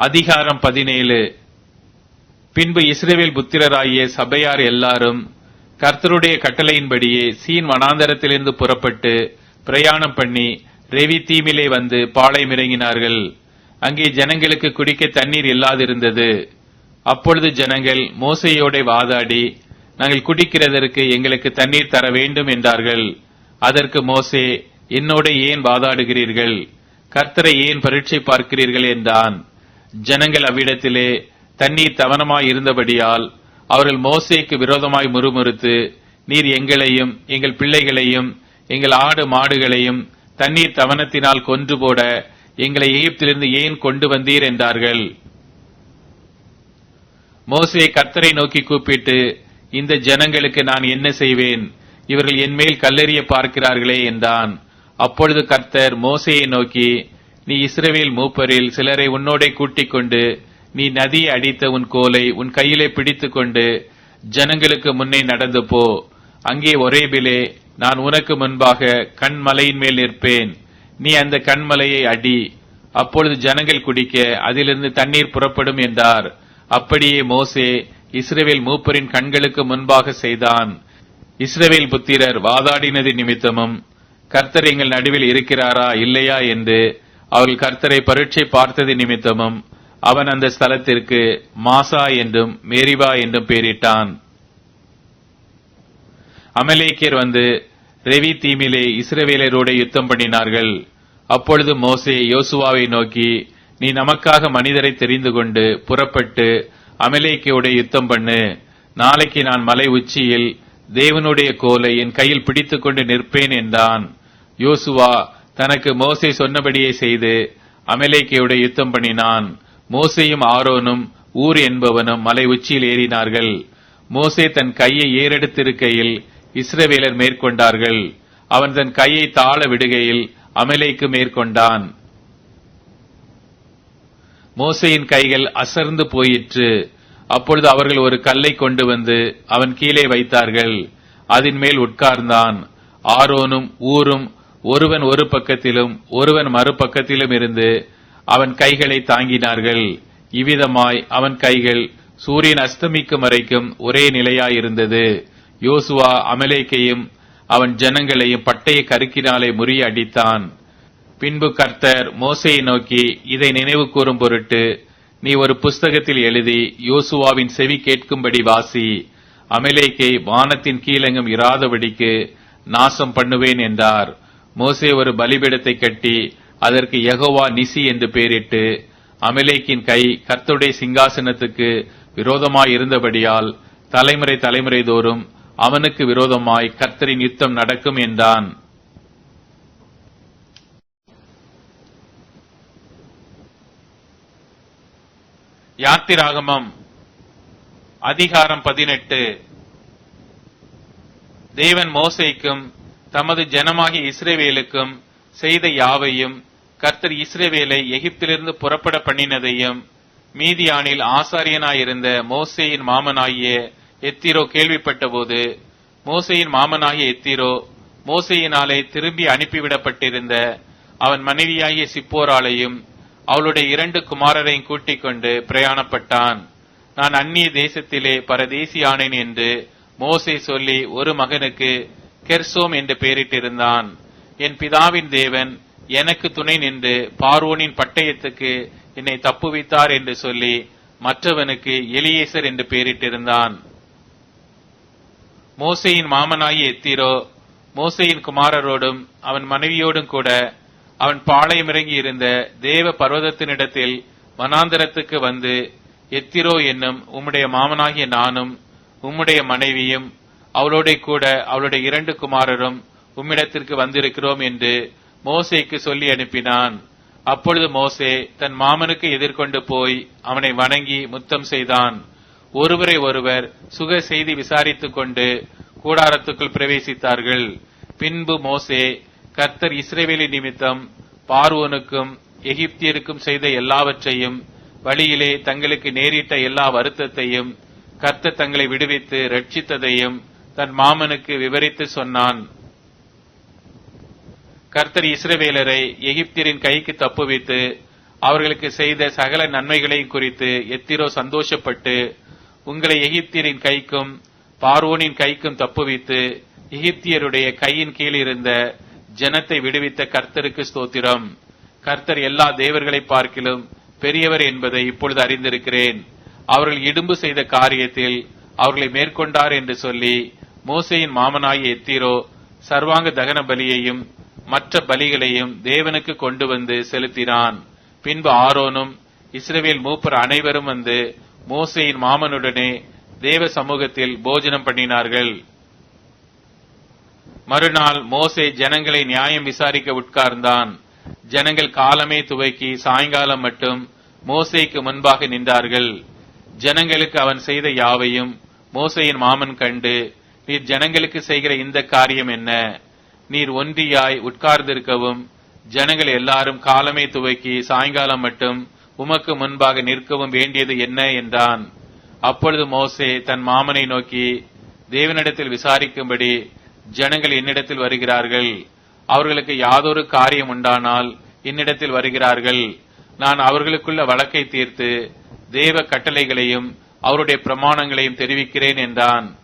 அதிகாரம் பதினேழு. பின்பு இஸ்ரேவேல் புத்திரராகிய சபையார் எல்லாரும் கர்த்தருடைய கட்டளையின்படியே சீன் வனாந்தரத்திலிருந்து புறப்பட்டு பிரயாணம் பண்ணி ரெவி தீமிலே வந்து பாளையம் இறங்கினார்கள். அங்கே ஜனங்களுக்கு குடிக்க தண்ணீர் இல்லாதிருந்தது. அப்பொழுது ஜனங்கள் மோசையோட வாதாடி நாங்கள் குடிக்கிறதற்கு எங்களுக்கு தண்ணீர் தர வேண்டும் என்றார்கள். அதற்கு மோசே என்னோட ஏன் வாதாடுகிறீர்கள்? கர்த்தரை ஏன் பரீட்சை பார்க்கிறீர்கள்? என்றான். ஜனங்கள் அவ்விடத்திலே தண்ணீர் தவனமாய் இருந்தபடியால் அவர்கள் மோசேக்கு விரோதமாய் முறுமுறுத்து நீர் எங்களையும் எங்கள் பிள்ளைகளையும் எங்கள் ஆடு மாடுகளையும் தண்ணீர் தவனத்தினால் கொன்று போட எங்களை எகிப்திலிருந்து ஏன் கொண்டு வந்தீர்? என்றார்கள். மோசே கர்த்தரை நோக்கி கூப்பிட்டு இந்த ஜனங்களுக்கு நான் என்ன செய்வேன்? இவர்கள் என்மேல் கல்லெறிய பார்க்கிறார்களே என்றான். அப்பொழுது கர்த்தர் மோசையை நோக்கி நீ இஸ்ரவேல் மூப்பரில் சிலரை உன்னோடே கூட்டிக் கொண்டு நீ நதியை அடித்த உன் கோலை உன் கையிலே பிடித்துக் கொண்டு ஜனங்களுக்கு முன்னே நடந்து போ. அங்கே ஒரேபிலே நான் உனக்கு முன்பாக கண்மலையின் மேல் நிற்பேன். நீ அந்த கண்மலையை அடி. அப்பொழுது ஜனங்கள் குடிக்க அதிலிருந்து தண்ணீர் புறப்படும் என்றார். அப்படியே மோசே இஸ்ரவேல் மூப்பரின் கண்களுக்கு முன்பாக செய்தான். இஸ்ரவேல் புத்திரர் வாதாடினது நிமித்தமும் கர்த்தர் எங்கள் நடுவில் இருக்கிறாரா இல்லையா என்று அவர்கள் கர்த்தரை பரீட்சை பார்த்தது நிமித்தமும் அவன் அந்த ஸ்தலத்திற்கு மாசா என்றும் மேரிவா என்றும் பெயரிட்டான். அமலேக்கியர் வந்து ரெவி தீமிலே இஸ்ரவேலரோட யுத்தம் பண்ணினார்கள். அப்பொழுது மோசே யோசுவாவை நோக்கி நீ நமக்காக மனிதரை தெரிந்து கொண்டு புறப்பட்டு அமலேக்கியோட யுத்தம் பண்ணு. நாளைக்கு நான் மலை உச்சியில் தேவனுடைய கோலை என் கையில் பிடித்துக்கொண்டு நிற்பேன் என்றான். யோசுவா தனக்கு மோசை சொன்னபடியே செய்து அமலேக்கையுடைய யுத்தம் பண்ணினான். மோசையும் ஆரோனும் ஊர் என்பவனும் மலை உச்சியில் ஏறினார்கள். மோசே தன் கையை ஏறெடுத்திருக்கையில் இஸ்ரவேலர் மேற்கொண்டார்கள். அவன் தன் கையை தாழ விடுகையில் அமலைக்கு மேற்கொண்டான். மோசையின் கைகள் அசர்ந்து போயிற்று. அப்பொழுது அவர்கள் ஒரு கல்லை கொண்டு வந்து அவன் கீழே வைத்தார்கள். அதன் மேல் உட்கார்ந்தான். ஆரோனும் ஊரும் ஒருவன் ஒரு பக்கத்திலும் ஒருவன் மறுபக்கத்திலும் இருந்து அவன் கைகளை தாங்கினார்கள். இவ்விதமாய் அவன் கைகள் சூரியன் அஸ்தமிக்கும் வரைக்கும் ஒரே நிலையாயிருந்தது. யோசுவா அமலேக்கையும் அவன் ஜனங்களையும் பட்டய கருக்கினாலே முறிய அடித்தான். பின்பு கர்த்தர் மோசையை நோக்கி இதை நினைவு கூறும் பொருட்டு நீ ஒரு புஸ்தகத்தில் எழுதி யோசுவாவின் செவி கேட்கும்படி வாசி. அமலேக்கை வானத்தின் கீழெங்கும் இராதபடிக்கு நாசம் பண்ணுவேன் என்றார். மோசே ஒரு பலிபீடத்தை கட்டி அதற்கு யகோவா நிசி என்று பெயரிட்டு அமலேக்கின் கை கர்த்தருடைய சிங்காசனத்துக்கு விரோதமாய் இருந்தபடியால் தலைமுறை தலைமுறை தோறும் அவனுக்கு விரோதமாய் கர்த்தரின் யுத்தம் நடக்கும் என்றான். யாத்திராகமம் அதிகாரம் பதினெட்டு. தேவன் மோசைக்கும் தமது ஜனமாகிய இஸ்ரேவேலுக்கும் செய்த யாவையும் கர்த்தர் இஸ்ரேவேலை எகிப்திலிருந்து புறப்பட பண்ணினதையும் மீதியானில் ஆசாரியனாயிருந்த மோசேயின் மாமனாகிய எத்திரோ கேள்விப்பட்டபோது மோசையின் மாமனாகிய எத்திரோ மோசையினாலே திரும்பி அனுப்பிவிடப்பட்டிருந்த அவன் மனைவியாகிய சிப்போராலையும் அவளுடைய இரண்டு குமாரரையும் கூட்டிக் கொண்டு பிரயாணப்பட்டான். நான் அந்நிய தேசத்திலே பரதேசியானேன் என்று மோசை சொல்லி ஒரு மகனுக்கு கெர்சோம் என்று பெயரிட்டிருந்தான். என் பிதாவின் தேவன் எனக்கு துணை நின்று பார்வோனின் பட்டயத்துக்கு என்னை தப்புவித்தார் என்று சொல்லி மற்றவனுக்கு எலியேசர் என்று பெயரிட்டிருந்தான். மோசையின் மாமனாகிய எத்திரோ மோசையின் குமாரரோடும் அவன் மனைவியோடும் கூட அவன் பாளையமிறங்கி இருந்த தேவ பர்வதத்தினிடத்தில் வனாந்தரத்துக்கு வந்து எத்திரோ என்னும் உம்முடைய மாமனாகிய நானும் உம்முடைய மனைவியும் அவளோட கூட அவளுடைய இரண்டு குமாரரும் உம்மிடத்திற்கு வந்திருக்கிறோம் என்று மோசேக்கு சொல்லி அனுப்பினான். அப்பொழுது மோசே தன் மாமனுக்கு எதிர்கொண்டு போய் அவனை வணங்கி முத்தம் செய்தான். ஒருவரை ஒருவர் சுக செய்தி விசாரித்துக் கொண்டு கூடாரத்துக்குள் பிரவேசித்தார்கள். பின்பு மோசே கர்த்தர் இஸ்ரேவேலி நிமித்தம் பார்வோனுக்கும் எகிப்தியருக்கும் செய்த எல்லாவற்றையும் வழியிலே தங்களுக்கு நேரிட்ட எல்லா வருத்தத்தையும் கர்த்தர் தங்களை விடுவித்து ரட்சித்ததையும் தன் மாமனுக்கு விவரித்து சொன்னான். கர்த்தர் இஸ்ரவேலரை எகிப்தியரின் கைக்கு தப்புவித்து அவர்களுக்கு செய்த சகல நன்மைகளையும் குறித்து எத்திரோ சந்தோஷப்பட்டு உங்களை எகிப்தியரின் கைக்கும் பார்வோனின் கைக்கும் தப்புவித்து எகிப்தியருடைய கையின் கீழ் இருந்த ஜனத்தை விடுவித்த கர்த்தருக்கு ஸ்தோத்திரம். கர்த்தர் எல்லா தேவர்களை பார்க்கிலும் பெரியவர் என்பதை இப்பொழுது அறிந்திருக்கிறேன். அவர்கள் இடும்பு செய்த காரியத்தில் அவர்களை மேற்கொண்டார் என்று சொல்லி மோசையின் மாமனாகிய எத்தீரோ சர்வாங்க தகன பலியையும் மற்ற பலிகளையும் தேவனுக்கு கொண்டு வந்து செலுத்தினான். பின்பு ஆரோனும் இஸ்ரேவேல் மூப்பர் அனைவரும் வந்து மோசையின் மாமனுடனே தேவ சமூகத்தில் போஜனம் பண்ணினார்கள். மறுநாள் மோசே ஜனங்களை நியாயம் விசாரிக்க உட்கார்ந்தான். ஜனங்கள் காலமே துவக்கி சாயங்காலம் மட்டும் மோசைக்கு முன்பாக நின்றார்கள். ஜனங்களுக்கு அவன் செய்த யாவையும் மோசையின் மாமன் கண்டு நீர் ஜனங்களுக்கு செய்கிற இந்த காரியம் என்ன? நீர் ஒன்றியாய் உட்கார்ந்திருக்கவும் ஜனங்கள் எல்லாரும் காலமே துவக்கி சாயங்காலம் மட்டும் உமக்கு முன்பாக நிற்கவும் வேண்டியது என்ன என்றான். அப்பொழுது மோசே தன் மாமனை நோக்கி தேவனிடத்தில் விசாரிக்கும்படி ஜனங்கள் என்னிடத்தில் வருகிறார்கள். அவர்களுக்கு யாதொரு காரியம் உண்டானால் என்னிடத்தில் வருகிறார்கள். நான் அவர்களுக்குள்ள வழக்கை தீர்த்து தேவ கட்டளைகளையும் அவருடைய பிரமாணங்களையும் தெரிவிக்கிறேன் என்றான்.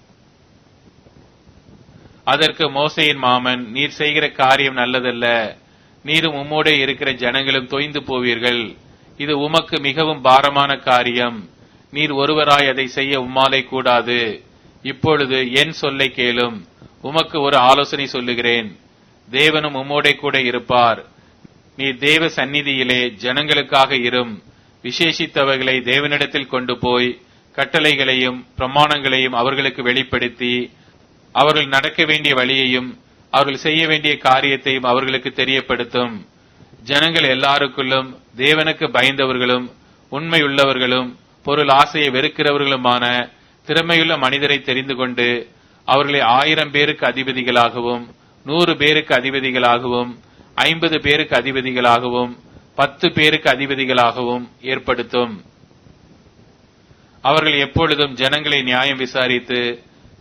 அதற்கு மோசையின் மாமன் நீர் செய்கிற காரியம் நல்லதல்ல. நீரும் உம்மோடே இருக்கிற ஜனங்களும் தொய்ந்து போவீர்கள். இது உமக்கு மிகவும் பாரமான காரியம். நீர் ஒருவராய் அதை செய்ய உம்மாலே கூடாது. இப்பொழுது என் சொல்லை கேளும். உமக்கு ஒரு ஆலோசனை சொல்லுகிறேன். தேவனும் உம்மோடே கூட இருப்பார். நீ தேவ சந்நிதியிலே ஜனங்களுக்காக இரும். விசேஷித்தவர்களை தேவனிடத்தில் கொண்டு போய் கட்டளைகளையும் பிரமாணங்களையும் அவர்களுக்கு வெளிப்படுத்தி அவர்கள் நடக்க வேண்டிய வழியையும் அவர்கள் செய்ய வேண்டிய காரியத்தையும் அவர்களுக்கு தெரியப்படுத்தும். ஜனங்கள் எல்லாருக்குள்ளும் தேவனுக்கு பயந்தவர்களும் உண்மையுள்ளவர்களும் பொருள் ஆசையை வெறுக்கிறவர்களுமான திறமையுள்ள மனிதரை தெரிந்து கொண்டு அவர்களை ஆயிரம் பேருக்கு அதிபதிகளாகவும் நூறு பேருக்கு அதிபதிகளாகவும் ஐம்பது பேருக்கு அதிபதிகளாகவும் பத்து பேருக்கு அதிபதிகளாகவும் ஏற்படுத்தும். அவர்கள் எப்பொழுதும் ஜனங்களை நியாயம் விசாரித்து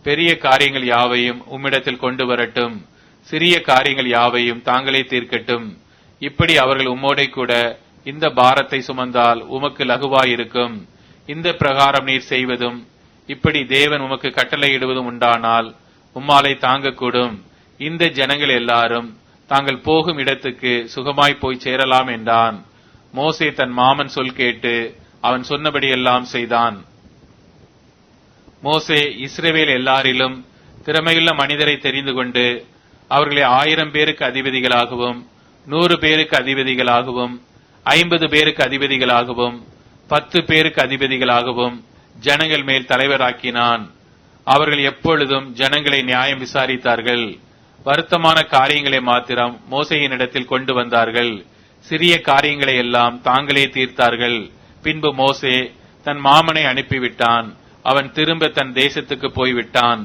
பெரிய காரியங்கள் யாவையும் உம்மிடத்தில் கொண்டு வரட்டும். சிறிய காரியங்கள் யாவையும் தாங்களே தீர்க்கட்டும். இப்படி அவர்கள் உம்மோடே கூட இந்த பாரத்தை சுமந்தால் உமக்கு லகுவாயிருக்கும். இந்த பிரகாரம் நீர் செய்வதும் இப்படி தேவன் உமக்கு கட்டளையிடுவதும் உண்டானால் உம்மாலை தாங்கக்கூடும். இந்த ஜனங்கள் எல்லாரும் தாங்கள் போகும் இடத்துக்கு சுகமாய் போய் சேரலாம் என்றான். மோசே தன் மாமன் சொல் கேட்டு அவன் சொன்னபடியெல்லாம் செய்தான். மோசே இஸ்ரேவேல் எல்லாரிலும் திறமையுள்ள மனிதரை தெரிந்து கொண்டு அவர்களை ஆயிரம் பேருக்கு அதிபதிகளாகவும் நூறு பேருக்கு அதிபதிகளாகவும் ஐம்பது பேருக்கு அதிபதிகளாகவும் பத்து பேருக்கு அதிபதிகளாகவும் ஜனங்கள் மேல் தலைவராக்கினான். அவர்கள் எப்பொழுதும் ஜனங்களை நியாயம் விசாரித்தார்கள். வருத்தமான காரியங்களை மாத்திரம் மோசையின் இடத்தில் கொண்டு வந்தார்கள். சிறிய காரியங்களை எல்லாம் தாங்களே தீர்த்தார்கள். பின்பு மோசே தன் மாமனை அனுப்பிவிட்டான். அவன் திரும்ப தன் தேசத்துக்கு போய்விட்டான்.